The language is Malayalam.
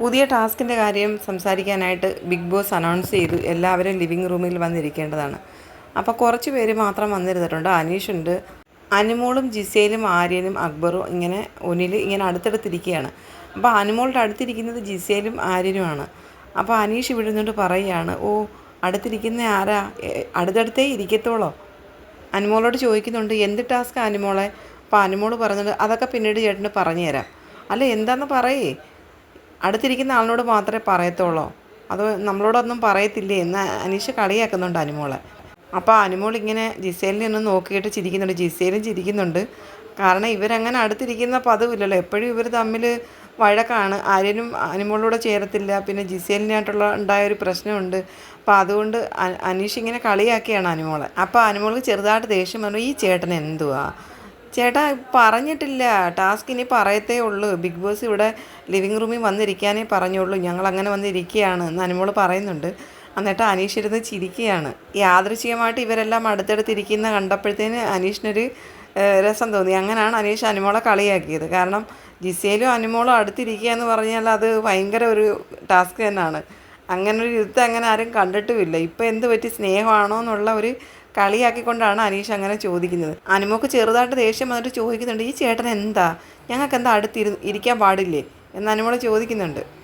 പുതിയ ടാസ്കിന്റെ കാര്യം സംസാരിക്കാനായിട്ട് ബിഗ് ബോസ് അനൗൺസ് ചെയ്തു. എല്ലാവരും ലിവിങ് റൂമിൽ വന്നിരിക്കേണ്ടതാണ്. അപ്പോൾ കുറച്ച് പേര് മാത്രം വന്നിരുന്നിട്ടുണ്ട്. അനീഷുണ്ട്. അനുമോളും ജിസേലും ആര്യനും അക്ബറും ഇങ്ങനെ ഒന്നിൽ ഇങ്ങനെ അടുത്തടുത്തിരിക്കുകയാണ്. അപ്പോൾ അനുമോളുടെ അടുത്തിരിക്കുന്നത് ജിസേലും ആര്യനുമാണ്. അപ്പോൾ അനീഷ് ഇവിടെ നിന്നുകൊണ്ട് പറയുകയാണ് ഓ അടുത്തിരിക്കുന്ന ആരാ? അടുത്തടുത്തേ ഇരിക്കത്തോളോ? അനുമോളോട് ചോദിക്കുന്നുണ്ട് എന്ത് ടാസ്ക് അനുമോളെ? അപ്പോൾ അനുമോൾ പറയുന്നുണ്ട് അതൊക്കെ പിന്നീട് ചേട്ടന് പറഞ്ഞു തരാം അല്ല എന്താണെന്ന് പറയേ? അടുത്തിരിക്കുന്ന ആളിനോട് മാത്രമേ പറയത്തുള്ളൂ? അത് നമ്മളോടൊന്നും പറയത്തില്ലേ? എന്ന് അനീഷ് കളിയാക്കുന്നുണ്ട് അനുമോളെ. അപ്പോൾ അനുമോൾ ഇങ്ങനെ ജിസേലിനെ ഒന്ന് നോക്കിയിട്ട് ചിരിക്കുന്നുണ്ട്. ജിസേലും ചിരിക്കുന്നുണ്ട്. കാരണം ഇവരങ്ങനെ അടുത്തിരിക്കുന്ന പതിവില്ലല്ലോ. എപ്പോഴും ഇവർ തമ്മിൽ വഴക്കാണ്. ആര്യനും അനുമോളിലൂടെ ചേരത്തില്ല. പിന്നെ ജിസേലിനായിട്ടുള്ള ഉണ്ടായ ഒരു പ്രശ്നമുണ്ട്. അപ്പോൾ അതുകൊണ്ട് അനീഷ് ഇങ്ങനെ കളിയാക്കിയാണ് അനുമോളെ. അപ്പോൾ അനുമോൾക്ക് ചെറുതായിട്ട് ദേഷ്യം പറഞ്ഞു ഈ ചേട്ടൻ എന്തുവാ? ചേട്ടാ പറഞ്ഞിട്ടില്ല. ടാസ്ക് ഇനി പറയത്തേ ഉള്ളൂ. ബിഗ് ബോസ് ഇവിടെ ലിവിങ് റൂമിൽ വന്നിരിക്കാനേ പറഞ്ഞുള്ളൂ. ഞങ്ങൾ അങ്ങനെ വന്നിരിക്കുകയാണ് എന്ന് അനുമോൾ പറയുന്നുണ്ട്. എന്നിട്ട് അനീഷ് ഇരുന്ന് ചിരിക്കുകയാണ്. യാദൃശ്ചികമായിട്ട് ഇവരെല്ലാം അടുത്തടുത്തിരിക്കുന്ന കണ്ടപ്പോഴത്തേന് അനീഷിനൊരു രസം തോന്നി. അങ്ങനെയാണ് അനീഷ് അനുമോളെ കളിയാക്കിയത്. കാരണം ജിസേലും അനുമോളും അടുത്തിരിക്കുക എന്ന് പറഞ്ഞാൽ അത് ഭയങ്കര ഒരു ടാസ്ക് തന്നെയാണ്. അങ്ങനെ ഒരു യുദ്ധം അങ്ങനെ ആരും കണ്ടിട്ടുമില്ല. ഇപ്പം എന്ത് പറ്റി? സ്നേഹമാണോ എന്നുള്ള ഒരു കളിയാക്കിക്കൊണ്ടാണ് അനീഷ് അങ്ങനെ ചോദിക്കുന്നത്. അനുമോക്ക് ചെറുതായിട്ട് ദേഷ്യം വന്നിട്ട് ചോദിക്കുന്നുണ്ട് ഈ ചേട്ടൻ എന്താ? ഞങ്ങൾക്ക് എന്താ അടുത്തിരു ഇരിക്കാൻ പാടില്ലേ? എന്ന് അനുമോൾ ചോദിക്കുന്നുണ്ട്.